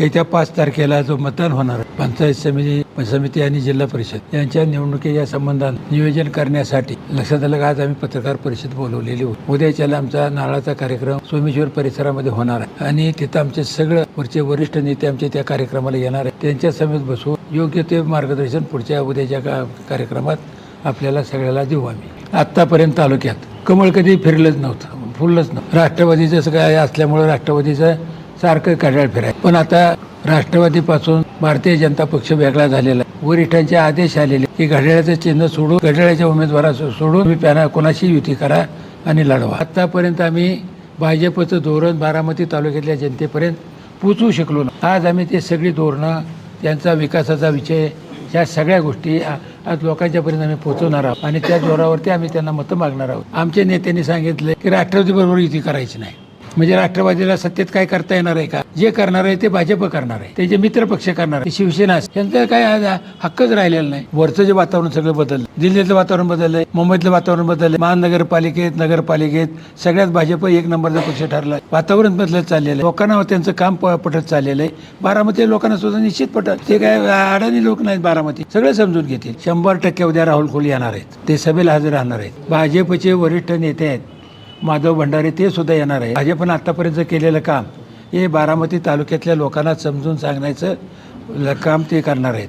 येत्या पाच तारखेला जो मतदान होणार पंचायत समिती समिती आणि जिल्हा परिषद यांच्या निवडणुकीच्या संबंधात नियोजन करण्यासाठी लक्षात आलं आज आम्ही पत्रकार परिषद बोलवलेली होती. उद्याच्याला आमचा नाळाचा कार्यक्रम सोमेश्वर परिसरामध्ये होणार आहे. आणि तिथं आमचे सगळं वरचे वरिष्ठ नेते आमचे त्या कार्यक्रमाला येणार आहेत. त्यांच्या समेत बसून योग्य ते मार्गदर्शन पुढच्या उद्याच्या का कार्यक्रमात आपल्याला सगळ्याला देऊ आम्ही. आत्तापर्यंत तालुक्यात कमळ कधी फिरलंच नव्हतं फुललंच नव्हतं. राष्ट्रवादीचं काय असल्यामुळं राष्ट्रवादीचं सारखं कडाळ फिराय पण आता राष्ट्रवादीपासून भारतीय जनता पक्ष वेगळा झालेला आहे. वरिष्ठांचे आदेश आलेले की घड्याळाचं चिन्ह सोडून घड्याळाच्या उमेदवारा सोडून तुम्ही पॅना कोणाशी युती करा आणि लढवा. आतापर्यंत आम्ही भाजपचं धोरण बारामती तालुक्यातल्या जनतेपर्यंत पोचवू शकलो ना आज आम्ही ते सगळी धोरणं त्यांचा विकासाचा विषय ह्या सगळ्या गोष्टी आज लोकांच्यापर्यंत आम्ही पोहोचवणार आहोत. आणि त्या जोरावरती आम्ही त्यांना मतं मागणार आहोत. आमच्या नेत्यांनी सांगितलं की राष्ट्रवादी बरोबर युती करायची नाही. म्हणजे राष्ट्रवादीला सत्तेत काय करता येणार आहे का? जे करणार आहे ते भाजप करणार आहे. त्याचे मित्र पक्ष करणार आहे शिवसेना असेल. त्यांचा काय हक्कच राहिलेला नाही. वरचं जे वातावरण सगळं बदललं दिल्लीतलं वातावरण बदललंय मुंबईतलं वातावरण बदललंय महानगरपालिकेत नगरपालिकेत सगळ्यात भाजप एक नंबरचा पक्ष ठरला वातावरण बदलत चाललेलं आहे. लोकांना त्यांचं काम प- पटत चाललेलं आहे. बारामती लोकांना सुद्धा निश्चित पटत. ते काय अडाणी लोक नाहीत बारामती. सगळं समजून घेतील. शंभर टक्के उद्या राहुल खोली येणार आहेत. ते सभेला हजर राहणार आहेत. भाजपचे वरिष्ठ नेते आहेत. माधव भंडारे ते सुद्धा येणार आहे. भाजपनं आतापर्यंत केलेलं काम हे बारामती तालुक्यातल्या लोकांना समजून सांगण्याचं ल- काम ते करणार आहेत.